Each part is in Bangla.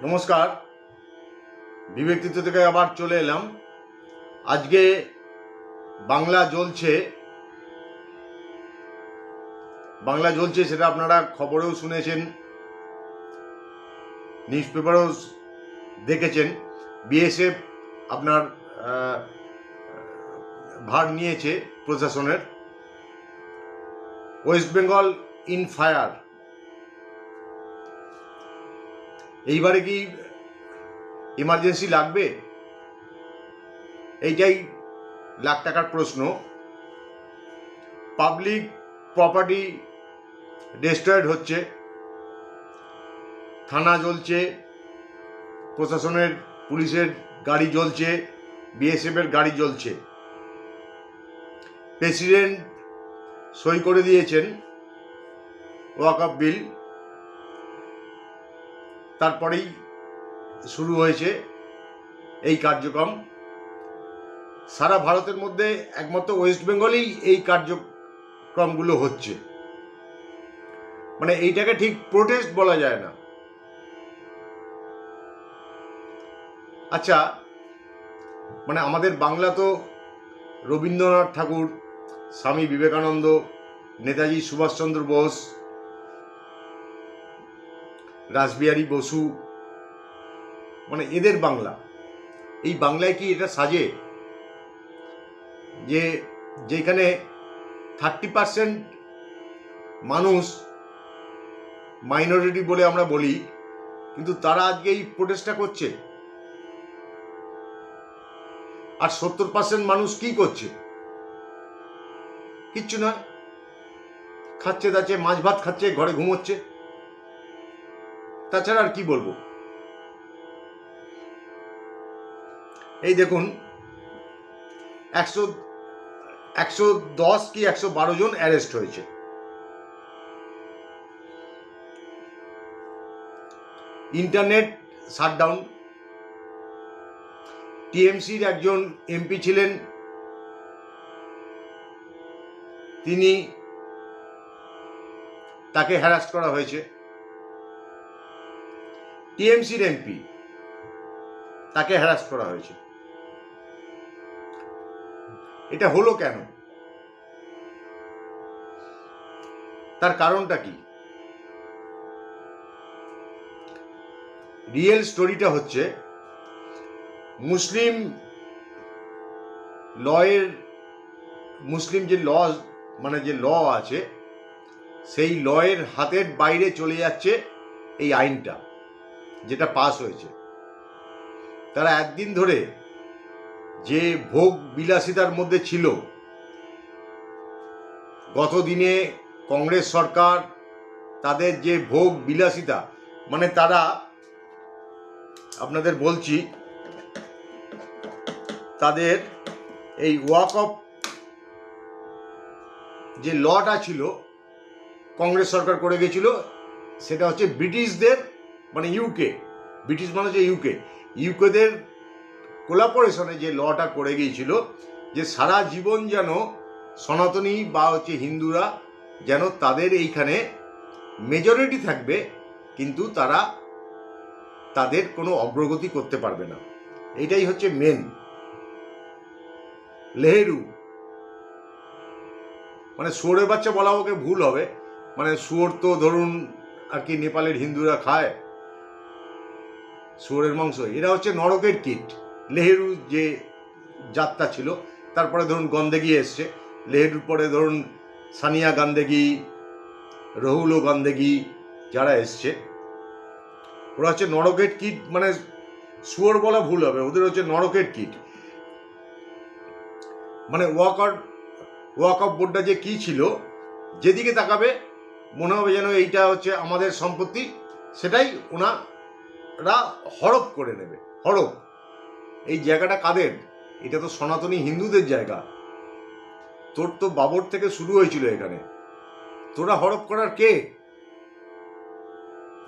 নমস্কার। বিবেকৃত থেকে আবার চলে এলাম। আজকে বাংলা জ্বলছে। বাংলা জ্বলছে সেটা আপনারা খবরেও শুনেছেন নিউজ পেপারেও দেখেছেন। বিএসএফ আপনার ভার নিয়েছে প্রশাসনের। West Bengal in fire. এইবারে কি ইমার্জেন্সি লাগবে? এইটাই লাখ টাকার প্রশ্ন। পাবলিক প্রপার্টি ডিস্ট্রয়েড হচ্ছে। থানা জ্বলছে। প্রশাসনের, পুলিশের গাড়ি জ্বলছে। বিএসএফের গাড়ি জ্বলছে। প্রেসিডেন্ট সই করে দিয়েছেন। ওয়াক বিল তারপরেই শুরু হয়েছে এই কার্যক্রম। সারা ভারতের মধ্যে একমাত্র ওয়েস্ট বেঙ্গলেই এই কার্যক্রমগুলো হচ্ছে। মানে এইটাকে ঠিক প্রোটেস্ট বলা যায় না। আচ্ছা মানে আমাদের বাংলা তো রবীন্দ্রনাথ ঠাকুর, স্বামী বিবেকানন্দ, নেতাজি সুভাষচন্দ্র বোস রাসবিহারী বসু মানে এদের বাংলা। এই বাংলায় কি এটা সাজে? যে যেখানে থার্টি পার্সেন্ট মানুষ মাইনরিটি বলে আমরা বলি, কিন্তু তারা আজকে এই প্রোটেস্টটা করছে। আর সত্তর পার্সেন্ট মানুষ কি করছে? কিচ্ছু না খাচ্ছে দাচ্ছে, মাছ ভাত খাচ্ছে, ঘরে ঘুমোচ্ছে। তাছাড়া আর কি বলব? এই দেখুন, একশো একশো দশ কি একশো বারো জন অ্যারেস্ট হয়েছে। ইন্টারনেট শাটডাউন টিএমসির একজন এমপি ছিলেন। তিনি তাকে হ্যারাস করা হয়েছে। টিএমসির এমপি, তাকে হ্যারাস করা হয়েছে। এটা হলো কেন? তার কারণটা কি? রিয়েল স্টোরিটা হচ্ছে, মুসলিম লয়ের, মুসলিম যে ল মানে যে ল আছে, সেই লয়ের হাতের বাইরে চলে যাচ্ছে এই আইনটা। যেটা পাস হয়েছে। তারা একদিন ধরে যে ভোগ বিলাসিতার মধ্যে ছিল, গত দিনে কংগ্রেস সরকার তাদের যে ভোগ বিলাসিতা মানে তারা, আপনাদের বলছি, তাদের এই ওয়াক অফ যে লটা ছিল, কংগ্রেস সরকার করে গেছিল, সেটা হচ্ছে ব্রিটিশদের মানে ইউকে ব্রিটিশ মানে হচ্ছে ইউকে ইউকেদের কোলাপোরেশনে যে লটা করে গিয়েছিল, যে সারা জীবন যেন সনাতনী বা হচ্ছে হিন্দুরা যেন তাদের এইখানে মেজরিটি থাকবে, কিন্তু তারা তাদের কোনো অগ্রগতি করতে পারবে না। এটাই হচ্ছে মেন লেহেরু। মানে শুয়োরের বাচ্চা বলা ওকে ভুল হবে। মানে শুয়োর তো ধরুন আর কি নেপালের হিন্দুরা খায় শুয়োরের মাংস। এরা হচ্ছে নরকের কীট। লেহেরু যে যাত্রা ছিল, তারপরে ধরুন গন্দেগি এসছে। লেহেরুর পরে ধরুন সানিয়া গান্দেগি রহুল গান্দেগি যারা এসছে, ওরা হচ্ছে নরকের কীট মানে শুয়োর বলা ভুল হবে, ওদের হচ্ছে নরকের কীট। মানে ওয়াক আউট, ওয়াক অফ বোর্ডটা যে কী ছিল, যেদিকে তাকাবে, মনে হবে যেন এইটা হচ্ছে আমাদের সম্পত্তি, সেটাই ওনারা হরপ করে নেবে, হরপ। এই জায়গাটা কাদের? এটা তো সনাতনী হিন্দুদের জায়গা। তোর তো বাবর থেকে শুরু হয়েছিল এখানে। তোরা হরপ করার কে?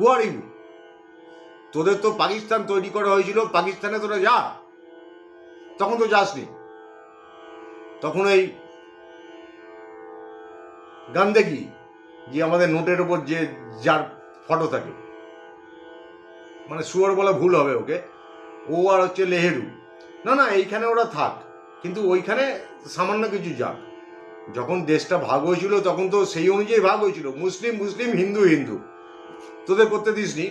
হু ইউ তোদের তো পাকিস্তান তৈরি করা হয়েছিল, পাকিস্তানে তোরা যা। তখন তো যাসনি। তখন এই গান্দেগি যে আমাদের নোটের ওপর যে যার ফটো থাকে। মানে সুয়ার বলা ভুল হবে ওকে। ও আর হচ্ছে লেহেরু। না না, এইখানে ওরা থাক। কিন্তু ওইখানে সামান্য কিছু যাক। যখন দেশটা ভাগ হয়েছিল, তখন তো সেই অনুযায়ী ভাগ হয়েছিল। মুসলিম মুসলিম, হিন্দু হিন্দু। তোদের করতে দিসনি?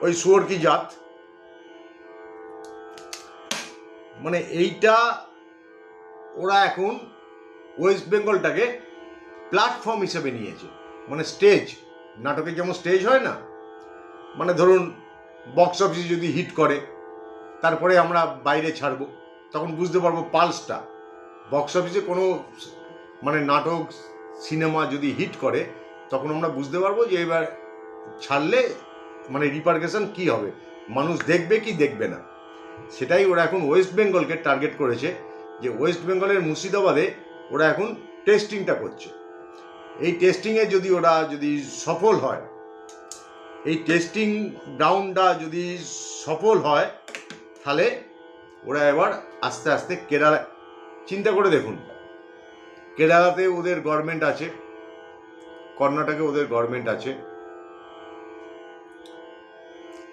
ওই শুয়োর কি জাত? মানে এইটা ওরা এখন ওয়েস্ট বেঙ্গলটাকে প্ল্যাটফর্ম হিসেবে নিয়েছে। মানে স্টেজ। নাটকের যেমন স্টেজ হয় না মানে ধরুন বক্স অফিসে যদি হিট করে, তারপরে আমরা বাইরে ছাড়বো, তখন বুঝতে পারব পালসটা। বক্স অফিসে কোনো মানে নাটক সিনেমা যদি হিট করে, তখন আমরা বুঝতে পারব যে এবার ছাড়লে মানে রিপার্কেশন কি হবে। মানুষ দেখবে কি দেখবে না। সেটাই ওরা এখন ওয়েস্ট বেঙ্গলকে টার্গেট করেছে, যে ওয়েস্ট বেঙ্গলের মুর্শিদাবাদে ওরা এখন টেস্টিংটা করছে। এই টেস্টিংয়ে যদি ওরা যদি সফল হয় এই টেস্টিং গ্রাউন্ডটা যদি সফল হয়, তাহলে ওরা এবার আস্তে আস্তে কেরালা, চিন্তা করে দেখুন। কেরালাতে ওদের গভর্নমেন্ট আছে, কর্ণাটকে ওদের গভর্নমেন্ট আছে,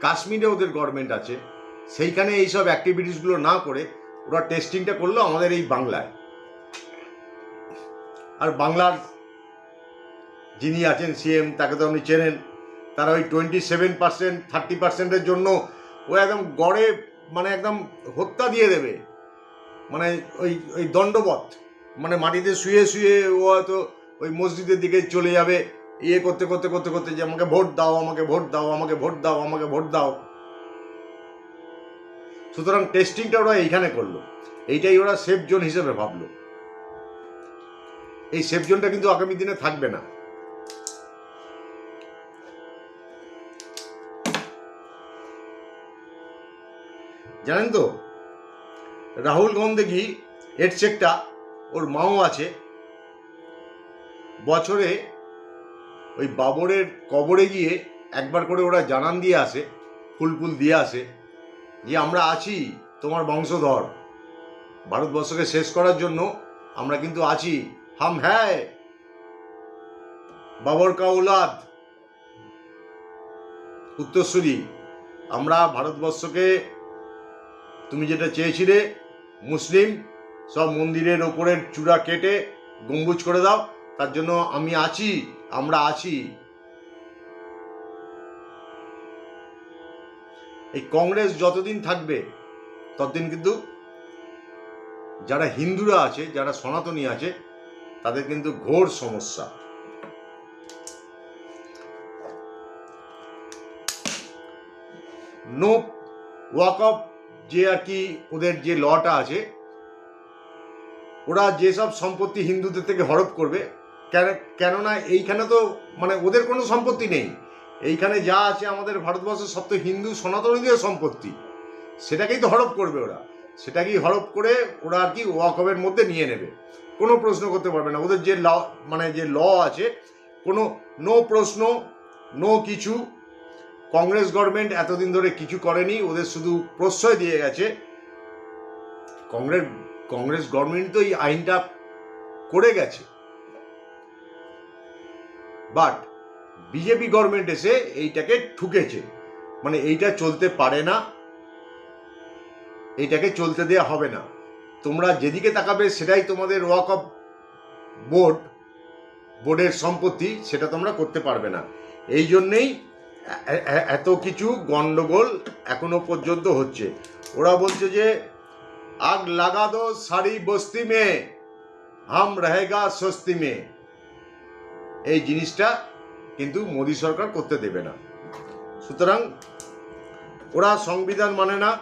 কাশ্মীরে ওদের গভর্নমেন্ট আছে, সেইখানে এইসব অ্যাক্টিভিটিসগুলো না করে ওরা টেস্টিংটা করল আমাদের এই বাংলায়। আর বাংলার যিনি আছেন সিএম তাকে তো আপনি চেনেন। তারা ওই টোয়েন্টি সেভেন পার্সেন্ট থার্টি পার্সেন্টের জন্য ও একদম গড়ে মানে একদম হত্যা দিয়ে দেবে। মানে ওই ওই দণ্ডবত মানে মাটিতে শুয়ে শুয়ে ও হয়তো ওই মসজিদের দিকে চলে যাবে। ইয়ে করতে করতে করতে করতে যে আমাকে ভোট দাও, আমাকে ভোট দাও, আমাকে ভোট দাও, আমাকে ভোট দাও। সুতরাং টেস্টিংটা ওরা এইখানে করল। এইটাই ওরা সেফ জোন হিসেবে ভাবলো। এই সেফ জোনটা কিন্তু আগামী দিনে থাকবে না। জানেন তো? রাহুল গন্ধেগি হেডসেকটা ওর মাও আছে। বছরে ওই বাবরের কবরে গিয়ে একবার করে ওরা জানান দিয়ে আসে, ফুল ফুল দিয়ে আসে, যে আমরা আছি তোমার বংশধর। ভারতবর্ষকে শেষ করার জন্য আমরা কিন্তু আছি। হাম হ্যায়। বাবর কা ওলাদ উত্তরসূরি। আমরা ভারতবর্ষকে তুমি যেটা চেয়েছিলে, মুসলিম, সব মন্দিরের ওপরের চূড়া কেটে গম্বুজ করে দাও, তার জন্য আমি আছি, আমরা আছি। এই কংগ্রেস যতদিন থাকবে, ততদিন কিন্তু যারা হিন্দুরা আছে, যারা সনাতনী আছে, তাদের কিন্তু ঘোর সমস্যা। নো ওয়াক অফ যে আর কি ওদের যে লটা আছে, ওরা যেসব সম্পত্তি হিন্দুদের থেকে হড়প করবে, কেন, কেননা এইখানে তো মানে ওদের কোনো সম্পত্তি নেই। এইখানে যা আছে আমাদের ভারতবর্ষের সব তো হিন্দু সনাতনীদের সম্পত্তি। সেটাকেই তো হড়প করবে ওরা। সেটাকেই হড়প করে ওরা আর কি ওয়াকফের মধ্যে নিয়ে নেবে। কোনো প্রশ্ন করতে পারবে না। ওদের যে ল মানে যে ল আছে, কোনো নো প্রশ্ন নো কিছু কংগ্রেস গভর্নমেন্ট এতদিন ধরে কিছু করেনি, ওদের শুধু প্রশ্রয় দিয়ে গেছে। কংগ্রেস কংগ্রেস গভর্নমেন্ট তো এই আইনটা করে গেছে। বাট বিজেপি গভর্নমেন্ট এসে এইটাকে ঠুকেছে। মানে এইটা চলতে পারে না, এইটাকে চলতে দেওয়া হবে না। তোমরা যেদিকে তাকাবে সেটাই তোমাদের ওয়াক অফ বোর্ড বোর্ডের সম্পত্তি, সেটা তোমরা করতে পারবে না। এই জন্যেই এত কিছু গন্ডগোল এখনও পর্যন্ত হচ্ছে। ওরা বলছে যে, আগ লাগা দো সারি বস্তি মে, হাম রহেগা স্বস্তি মে। এই জিনিসটা কিন্তু মোদী সরকার করতে দেবে না। সুতরাং ওরা সংবিধান মানে না।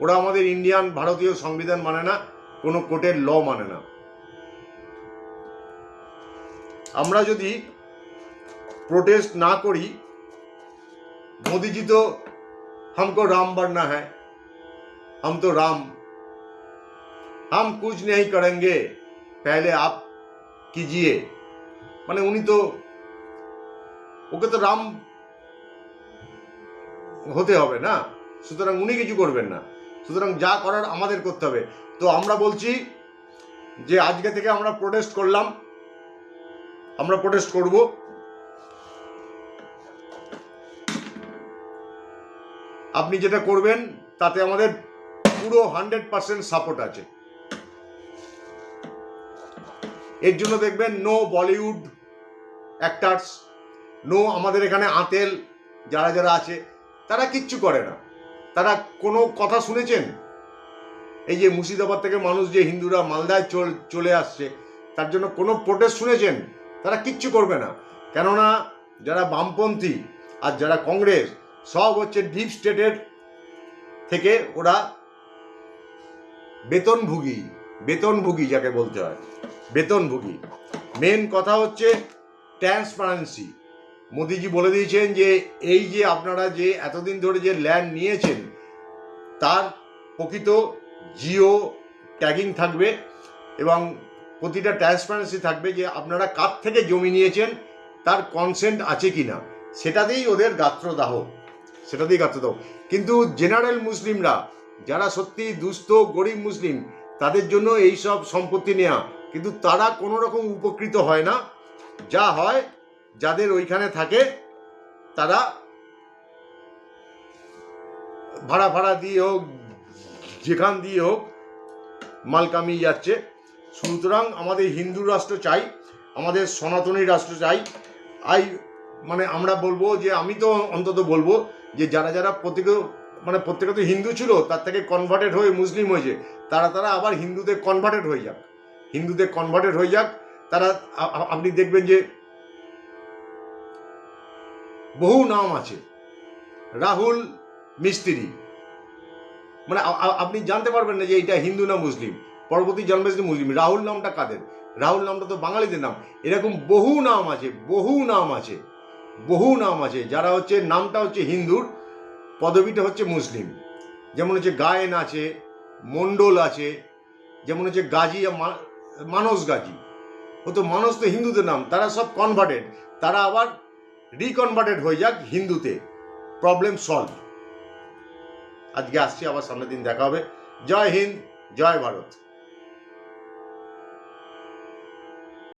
ওরা আমাদের ইন্ডিয়ান, ভারতীয় সংবিধান মানে না। কোনো কোর্টের ল মানে না। আমরা যদি प्रोटेस्ट ना करी मोदी जी तो हमको राम बनना है हम तो राम हम कुछ नहीं करेंगे पहले आप कीजिए মানে উনি তো ওকে তো রাম হতে হবে না সুতরাং উনি কিছু করবেন না সুতরাং যা করার আমাদের করতে হবে তো আমরা বলছি যে আজকে থেকে আমরা প্রোটেস্ট করলাম আমরা প্রোটেস্ট করব আপনি যেটা করবেন, তাতে আমাদের পুরো হান্ড্রেড পার্সেন্ট সাপোর্ট আছে। এর জন্য দেখবেন নো বলিউড অ্যাক্টার্স নো আমাদের এখানে আতেল, যারা যারা আছে, তারা কিচ্ছু করে না। তারা কোনো কথা শুনেছেন? এই যে মুর্শিদাবাদ থেকে মানুষ যে হিন্দুরা মালদায় চল- চলে আসছে, তার জন্য কোনো প্রোটেস্ট শুনেছেন? তারা কিচ্ছু করবে না। কেননা, যারা বামপন্থী আর যারা কংগ্রেস সব হচ্ছে ডিপ স্টেটের থেকে ওরা বেতনভোগী বেতনভোগী যাকে বলতে হয়, বেতনভোগী। মেন কথা হচ্ছে ট্রান্সপারেন্সি মোদিজি বলে দিয়েছেন যে, এই যে আপনারা যে এতদিন ধরে যে ল্যান্ড নিয়েছেন, তার প্রকৃত জিও ট্যাগিং থাকবে এবং প্রতিটা ট্রান্সপারেন্সি থাকবে যে আপনারা কার থেকে জমি নিয়েছেন, তার কনসেন্ট আছে কি না সেটাতেই ওদের গাত্রদাহ। সেটাতেই গাত্রদাহ কিন্তু জেনারেল মুসলিমরা, যারা সত্যি দুস্থ, গরিব মুসলিম, তাদের জন্য এই সব সম্পত্তি নেওয়া কিন্তু তারা কোনো রকম উপকৃত হয় না। যা হয়, যাদের ওইখানে থাকে, তারা ভাড়া ভাড়া দিয়ে হোক, যেখান দিয়ে হোক, মাল কামিয়ে যাচ্ছে। সুতরাং আমাদের হিন্দু রাষ্ট্র চাই, আমাদের সনাতনী রাষ্ট্র চাই। আই মানে আমরা বলব যে, আমি তো অন্তত বলব যে যারা যারা প্রত্যেকে মানে প্রত্যেকে তো হিন্দু ছিল, তার থেকে কনভার্টেড হয়ে মুসলিম হয়েছে, তারা তারা আবার হিন্দুদের কনভার্টেড হয়ে যাক। হিন্দুদের কনভার্টেড হয়ে যাক, তারা আপনি দেখবেন যে বহু নাম আছে। রাহুল মিস্ত্রি। মানে আপনি জানতে পারবেন না যে এটা হিন্দু না মুসলিম। পরবর্তী জন্মেছে মুসলিম, রাহুল নামটা কাদের? রাহুল নামটা তো বাঙালিদের নাম। এরকম বহু নাম আছে, বহু নাম আছে। বহু নাম আছে। যারা হচ্ছে, নামটা হচ্ছে হিন্দুর, পদবিটা হচ্ছে মুসলিম। যেমন হচ্ছে গায়েন আছে, মণ্ডল আছে, যেমন হচ্ছে গাজী মানস গাজী। ও তো মানস তো হিন্দুদের নাম, তারা সব কনভার্টেড তারা আবার রিকনভার্টেড হয়ে যাক হিন্দুতে। প্রবলেম সলভ আজকে আসছি, আবার সামনের দিন দেখা হবে। জয় হিন্দ, জয় ভারত।